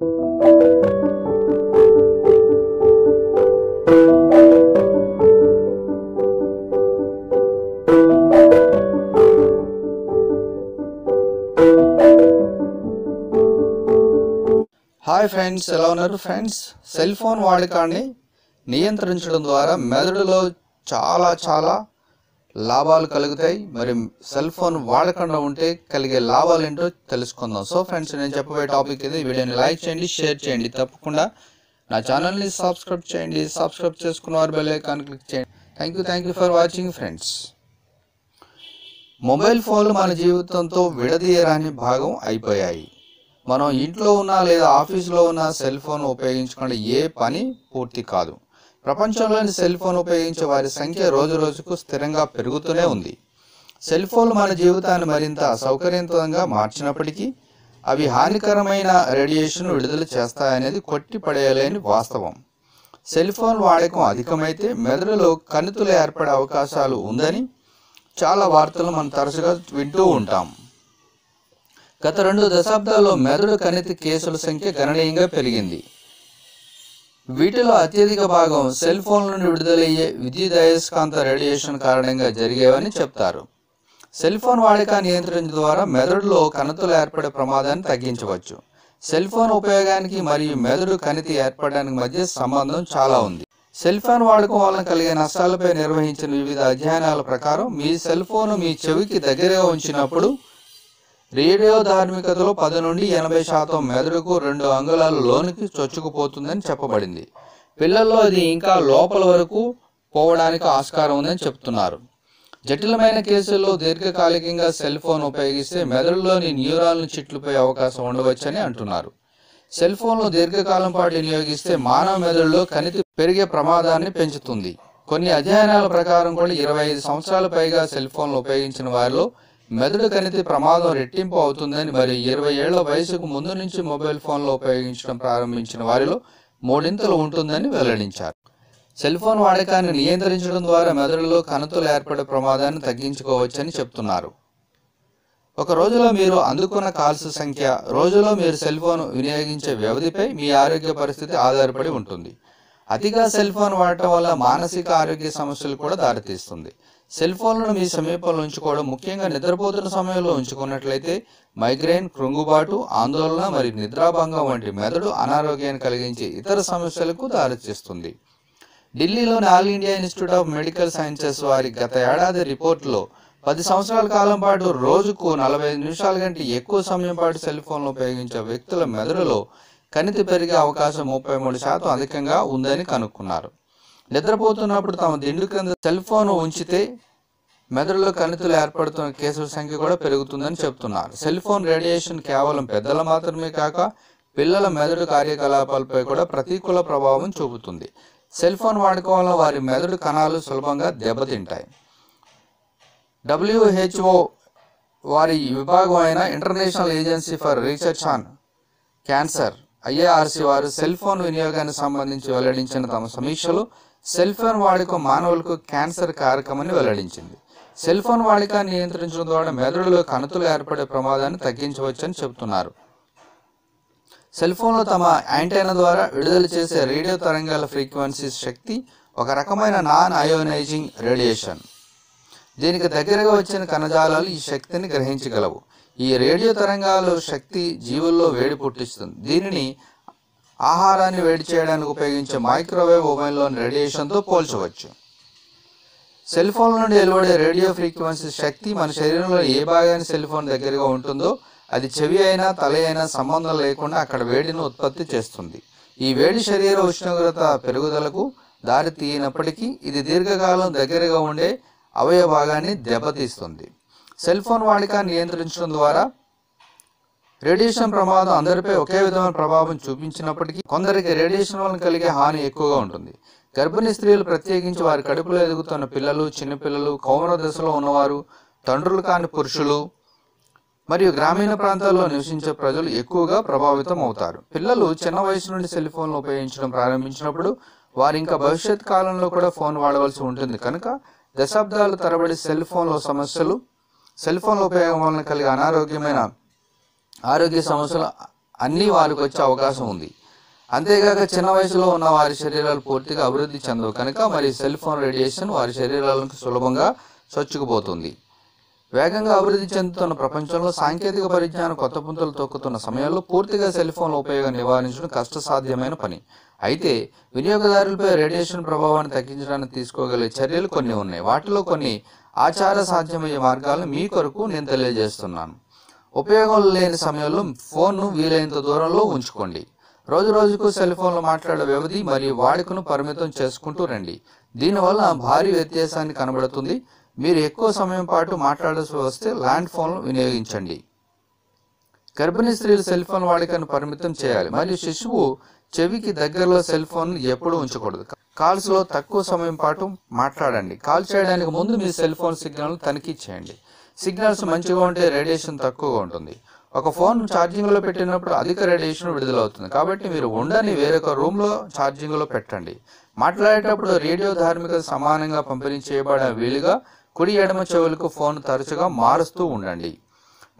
Hi friends ఎలా ఉన్నారు friends cell phone వాడకాన్ని నియంత్రించడం ద్వారా మెదడులో చాలా చాలా లాభాలు కలుగుతాయి. మరి సెల్ ఫోన్ వాడకుండా ఉంటే కలిగే లాభాలు ఏంటో తెలుసుకుందాం. సో ఫ్రెండ్స్ నేను చెప్పబోయే టాపిక్ ఇది. వీడియోని లైక్ చేయండి షేర్ చేయండి. తప్పకుండా నా ఛానల్ని సబ్స్క్రైబ్ చేయండి. సబ్స్క్రైబ్ చేసుకున్న వారు బెల్ ఐకాన్ క్లిక్ చేయండి. Thank you thank you for watching friends mobile ఫోన్లు మన జీవితంతో విడదీయరాని భాగం అయిపోయాయి. మనం ఇంట్లో ఉన్నా లేదా ఆఫీస్లో ఉన్న సెల్ ఫోన్ ఉపయోగించకుండా ఏ పని పూర్తి కాదు. ప్రపంచంలోని సెల్ ఫోన్ ఉపయోగించే వారి సంఖ్య రోజు రోజుకు స్థిరంగా పెరుగుతూనే ఉంది. సెల్ ఫోన్లు మన జీవితాన్ని మరింత సౌకర్యవంతంగా మార్చినప్పటికీ అవి హానికరమైన రేడియేషన్ విడుదల చేస్తాయనేది కొట్టి పడేయలేని వాస్తవం. సెల్ ఫోన్ వాడకం అధికమైతే మెదడులో కణితులు ఏర్పడే అవకాశాలు ఉందని చాలా వార్తలు మనం తరచుగా వింటూ ఉంటాం. గత రెండు దశాబ్దాల్లో మెదడు కణితి కేసుల సంఖ్య గణనీయంగా పెరిగింది. వీటిలో అత్యధిక భాగం సెల్ ఫోన్ నుండి విడుదలయ్యే విద్యుదయస్కాంత రేడియేషన్ కారణంగా జరిగేవని చెప్తారు. సెల్ ఫోన్ వాడకాన్ని నియంత్రించడం ద్వారా మెదడులో కణతులు ఏర్పడే ప్రమాదాన్ని తగ్గించవచ్చు. సెల్ ఫోన్ ఉపయోగానికి మరియు మెదడు కణితి ఏర్పడడానికి మధ్య సంబంధం చాలా ఉంది. సెల్ ఫోన్ వాడకం వలన కలిగే నష్టాలపై నిర్వహించిన వివిధ అధ్యయనాల ప్రకారం మీ సెల్ ఫోన్ మీ చెవికి దగ్గరగా ఉంచినప్పుడు రేడియో ధార్మికతలో పది నుండి ఎనభై శాతం మెదడుకు రెండు అంగుళాల లోనికి చొచ్చుకుపోతుందని చెప్పబడింది. పిల్లల్లో అది ఇంకా లోపల వరకు పోవడానికి ఆస్కారం ఉందని చెప్తున్నారు. జటిలమైన కేసుల్లో దీర్ఘకాలికంగా సెల్ ఫోన్ ఉపయోగిస్తే మెదడులోని న్యూరాన్లు చిట్లుపోయే అవకాశం ఉండవచ్చని అంటున్నారు. సెల్ ఫోన్లు దీర్ఘకాలం పాటు వినియోగిస్తే మానవ మెదడులో కణితి పెరిగే ప్రమాదాన్ని పెంచుతుంది. కొన్ని అధ్యయనాల ప్రకారం కూడా ఇరవై ఐదు సంవత్సరాల పైగా సెల్ ఫోన్లు ఉపయోగించిన వారిలో మెదడు కణితి ప్రమాదం రెట్టింపు అవుతుందని మరియు ఇరవై ఏళ్ళ వయసుకు ముందు నుంచి మొబైల్ ఫోన్లు ఉపయోగించడం ప్రారంభించిన వారిలో మూడింతలు ఉంటుందని వెల్లడించారు. సెల్ ఫోన్ వాడకాన్ని నియంత్రించడం ద్వారా మెదడులో కణతులు ఏర్పడే ప్రమాదాన్ని తగ్గించుకోవచ్చని చెప్తున్నారు. ఒక రోజులో మీరు అందుకున్న కాల్స్ సంఖ్య రోజులో మీరు సెల్ ఫోన్ వినియోగించే వ్యవధిపై మీ ఆరోగ్య పరిస్థితి ఆధారపడి ఉంటుంది. అతిగా సెల్ ఫోన్ వాడటం వల్ల మానసిక ఆరోగ్య సమస్యలు కూడా దారితీస్తుంది. సెల్ ఫోన్లను మీ సమీపంలో ఉంచుకోవడం ముఖ్యంగా నిద్రపోతున్న సమయంలో ఉంచుకున్నట్లయితే మైగ్రేన్ కృంగుబాటు ఆందోళన మరియు నిద్రాభంగం వంటి మెదడు అనారోగ్యాన్ని కలిగించే ఇతర సమస్యలకు దారితీస్తుంది. ఢిల్లీలోని all India institute of medical sciences వారి గత ఏడాది రిపోర్టులో పది సంవత్సరాల కాలం పాటు రోజుకు నలభై నిమిషాల కంటే ఎక్కువ సమయం పాటు సెల్ ఫోన్లు ఉపయోగించే వ్యక్తుల మెదడులో కణితి పెరిగే అవకాశం ముప్పై మూడు శాతం అధికంగా ఉందని కనుక్కున్నారు. నిద్రపోతున్నప్పుడు తమ దిండు కింద సెల్ ఫోన్ ఉంచితే మెదడులో కణితులు ఏర్పడుతున్న కేసుల సంఖ్య కూడా పెరుగుతుందని చెప్తున్నారు. సెల్ ఫోన్ రేడియేషన్ కేవలం పెద్దల మాత్రమే కాక పిల్లల మెదడు కార్యకలాపాలపై కూడా ప్రతికూల ప్రభావం చూపుతుంది. సెల్ ఫోన్ వాడకం వల్ల వారి మెదడు కణాలు సులభంగా దెబ్బతింటాయి. డబ్ల్యూహెచ్ఓ వారి విభాగం అయిన international agency for research on cancer IARC వారు సెల్ ఫోన్ వినియోగానికి సంబంధించి వెల్లడించిన తమ సమీక్షలో సెల్ ఫోన్ వాడకం మానవులకు క్యాన్సర్ కారకమని వెల్లడించింది. సెల్ ఫోన్ వాడకాన్ని నియంత్రించడం ద్వారా మెదడులో కణతులు ఏర్పడే ప్రమాదాన్ని తగ్గించవచ్చని చెబుతున్నారు. సెల్ ఫోన్లో తమ యాంటైనా ద్వారా విడుదల చేసే రేడియో తరంగాల ఫ్రీక్వెన్సీ శక్తి ఒక రకమైన నాన్ అయోనైజింగ్ రేడియేషన్ దీనికి దగ్గరగా వచ్చిన కణజాలాలు ఈ శక్తిని గ్రహించగలవు. ఈ రేడియో తరంగాలు శక్తి జీవుల్లో వేడి పుట్టిస్తుంది. దీనిని ఆహారాన్ని వేడి చేయడానికి ఉపయోగించే మైక్రోవేవ్ ఓవెన్లోని రేడియేషన్తో పోల్చవచ్చు. సెల్ ఫోన్ నుండి వెలువడే రేడియో ఫ్రీక్వెన్సీ శక్తి మన శరీరంలో ఏ భాగాన్ని సెల్ ఫోన్ దగ్గరగా ఉంటుందో అది చెవి అయినా తల అయినా సంబంధం లేకుండా అక్కడ వేడిని ఉత్పత్తి చేస్తుంది. ఈ వేడి శరీర ఉష్ణోగ్రత పెరుగుదలకు దారి తీయనప్పటికీ ఇది దీర్ఘకాలం దగ్గరగా ఉండే అవయవ భాగాన్ని దెబ్బతీస్తుంది. సెల్ ఫోన్ వాడకాన్ని నియంత్రించడం ద్వారా రేడియేషన్ ప్రమాదం అందరిపై ఒకే విధమైన ప్రభావం చూపించినప్పటికీ కొందరికి రేడియేషన్ వలన కలిగే హాని ఎక్కువగా ఉంటుంది. గర్భిణీ స్త్రీలు ప్రత్యేకించి వారి కడుపులో ఎదుగుతున్న పిల్లలు చిన్నపిల్లలు కౌమర దశలో ఉన్నవారు తండ్రులు కాని పురుషులు మరియు గ్రామీణ ప్రాంతాల్లో నివసించే ప్రజలు ఎక్కువగా ప్రభావితం అవుతారు. పిల్లలు చిన్న వయసు నుండి సెల్ ఫోన్లు ఉపయోగించడం ప్రారంభించినప్పుడు వారు ఇంకా భవిష్యత్ కాలంలో కూడా ఫోన్ వాడవలసి ఉంటుంది. కనుక దశాబ్దాల తరబడి సెల్ ఫోన్ల సమస్యలు సెల్ ఫోన్ల ఉపయోగం వలన కలిగే అనారోగ్యమైన ఆరోగ్య సమస్యలు అన్నీ వారికి వచ్చే అవకాశం ఉంది. అంతేగాక చిన్న వయసులో ఉన్న వారి శరీరాలు పూర్తిగా అభివృద్ధి చెందవు కనుక మరి సెల్ ఫోన్ రేడియేషన్ వారి శరీరాలకు సులభంగా చొచ్చుకుపోతుంది. వేగంగా అభివృద్ధి చెందుతున్న ప్రపంచంలో సాంకేతిక పరిజ్ఞానం కొత్త పుంతలు తొక్కుతున్న సమయంలో పూర్తిగా సెల్ ఫోన్ల ఉపయోగం నివారించడం కష్టసాధ్యమైన పని. అయితే వినియోగదారులపై రేడియేషన్ ప్రభావాన్ని తగ్గించడానికి తీసుకోగలిగే చర్యలు కొన్ని ఉన్నాయి. వాటిలో కొన్ని ఆచార సాధ్యమయ్యే మార్గాలను మీ కొరకు నేను తెలియజేస్తున్నాను. ఉపయోగం లేని సమయంలో ఫోన్ను వీలైనంత దూరంలో ఉంచుకోండి. రోజు రోజుకు సెల్ ఫోన్లో మాట్లాడే వ్యవధి మరియు వాడుకను పరిమితం చేసుకుంటూ రండి. దీనివల్ల భారీ వ్యత్యాసాన్ని కనబడుతుంది. మీరు ఎక్కువ సమయం పాటు మాట్లాడాల్సి వస్తే ల్యాండ్ ఫోన్లు వినియోగించండి. గర్భిణీ స్త్రీలు సెల్ ఫోన్ వాడికను పరిమితం చేయాలి. మరియు శిశువు చెవికి దగ్గరలో సెల్ ఫోన్ ఎప్పుడు ఉంచకూడదు. కాల్స్లో తక్కువ సమయం పాటు మాట్లాడండి. కాల్ చేయడానికి ముందు మీ సెల్ ఫోన్ సిగ్నల్ తనిఖీ చేయండి. సిగ్నల్స్ మంచిగా ఉంటే రేడియేషన్ తక్కువగా ఉంటుంది. ఒక ఫోన్ ఛార్జింగ్లో పెట్టినప్పుడు అధిక రేడియేషన్ విడుదలవుతుంది. కాబట్టి మీరు ఉండని వేరొక రూమ్లో ఛార్జింగ్లో పెట్టండి. మాట్లాడేటప్పుడు రేడియో ధార్మిక సమానంగా పంపిణీ చేయబడిన వీలుగా కుడి ఎడమ చెవులకు ఫోన్ తరచుగా మారుస్తూ ఉండండి.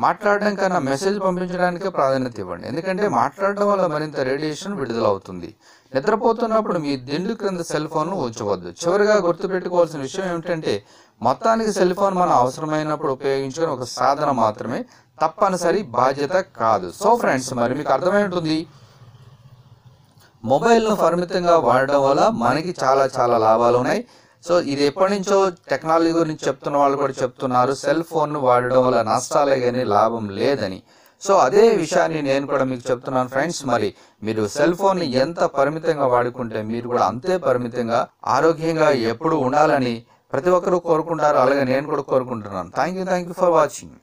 మాట్లాడడం కన్నా మెసేజ్ పంపించడానికే ప్రాధాన్యత ఇవ్వండి. ఎందుకంటే మాట్లాడడం వల్ల మరింత రేడియేషన్ విడుదలవుతుంది. నిద్రపోతున్నప్పుడు మీ దిండు క్రింద సెల్ ఫోన్ను ఉంచవద్దు. చివరిగా గుర్తుపెట్టుకోవాల్సిన విషయం ఏమిటంటే మొత్తానికి సెల్ ఫోన్ మనం అవసరమైనప్పుడు ఉపయోగించుకుని ఒక సాధన మాత్రమే తప్పనిసరి బాధ్యత కాదు. సో ఫ్రెండ్స్ మరి మీకు అర్థమై ఉంటుంది మొబైల్ను పరిమితంగా వాడడం వల్ల మనకి చాలా చాలా లాభాలు ఉన్నాయి. సో ఇది ఎప్పటి నుంచో టెక్నాలజీ గురించి చెప్తున్న వాళ్ళు కూడా చెప్తున్నారు. సెల్ ఫోన్ను వాడడం వల్ల నష్టాలే కానీ లాభం లేదని. సో అదే విషయాన్ని నేను కూడా మీకు చెప్తున్నాను ఫ్రెండ్స్. మరి మీరు సెల్ ఫోన్ ఎంత పరిమితంగా వాడుకుంటే మీరు కూడా అంతే పరిమితంగా ఆరోగ్యంగా ఎప్పుడు ఉండాలని ప్రతి ఒక్కరూ కోరుకుంటారు. అలాగే నేను కూడా కోరుకుంటున్నాను. Thank you thank you for watching